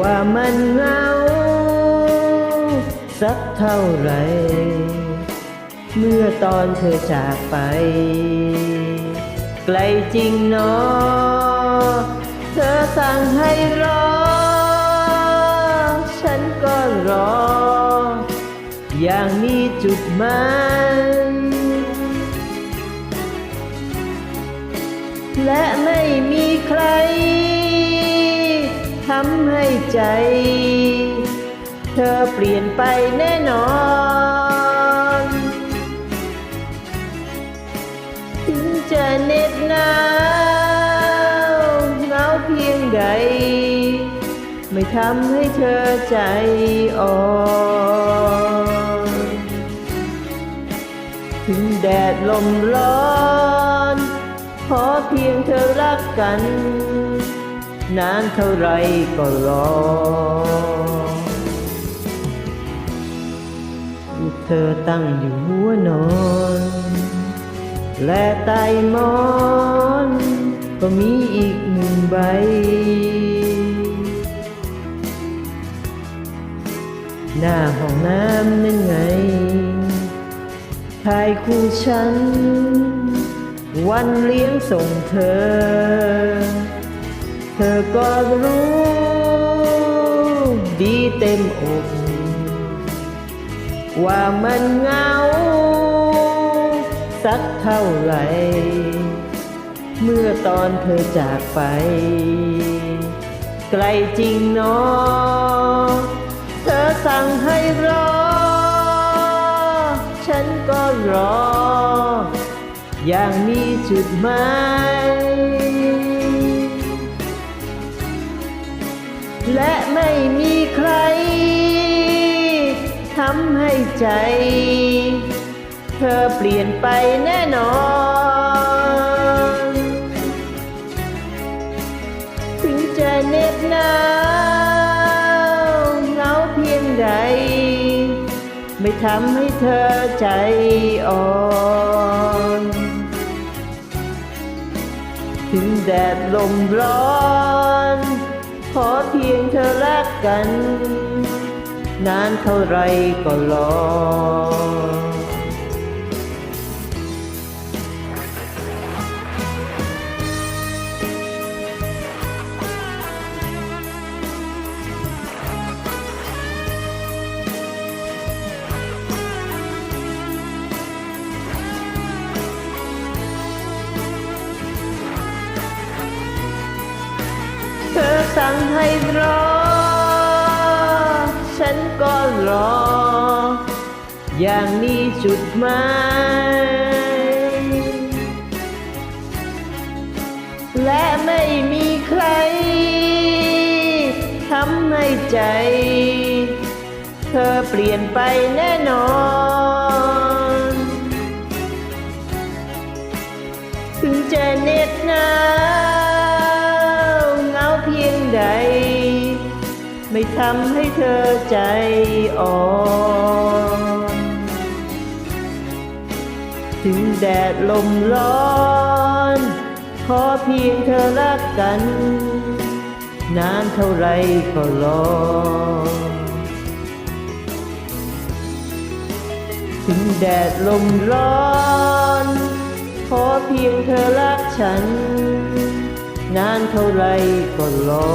ว่ามันเหงา สักเท่าไร เมื่อตอนเธอจากไป ไกลจริงเนาะเธอสั่งให้รอ ฉันก็รอ อย่างมีจุดหมายและไม่มีใครำให้ใจ เธอเปลี่ยนไปแน่นอน ถึงจะเหน็ดหนาวเหงาเพียงใด ไม่ทำให้เธอใจอ่อนถึงแดดลมร้อน ขอเพียงเธอรักกัน นานเท่าไรก็รอ เธอตั้งอยู่หัวนอน และใต้หมอน ก็มีอีกหนึ่งใบ หน้าห้องน้ำนั่นไงชายคู่ฉัน วันเลี้ยงส่งเธอ เธอก็รู้ดีเต็มอกว่ามันเงา สักเท่าไหร่ เมื่อตอนเธอจากไป ไกลจริงเนาะเธอสั่งให้รอ ฉันก็รอ อย่างมีจุดหมาย ไม่มีใครทำให้ใจ เธอเปลี่ยนไปแน่นอน ถึงจะเหน็บหนาวเหงาเพียงใด ไม่ทำให้เธอใจอ่อนถึงแดดลมร้อน ขอเพียงเธอรักกัน นานเท่าไรก็รอเธอ สั่งให้รอ ฉันก็รอ อย่างมีจุดหมายและไม่มีใครทำให้ใจ เธอเปลี่ยนไปแน่นอน ถึงจะเหน็ดหนาว ทำให้เธอใจอ่อนถึงแดดลมร้อนขอเพียงเธอรักกัน นานเท่าไรก็รอ ถึงแดดลมร้อนขอเพียงเธอรักฉัน นานเท่าไรก็รอ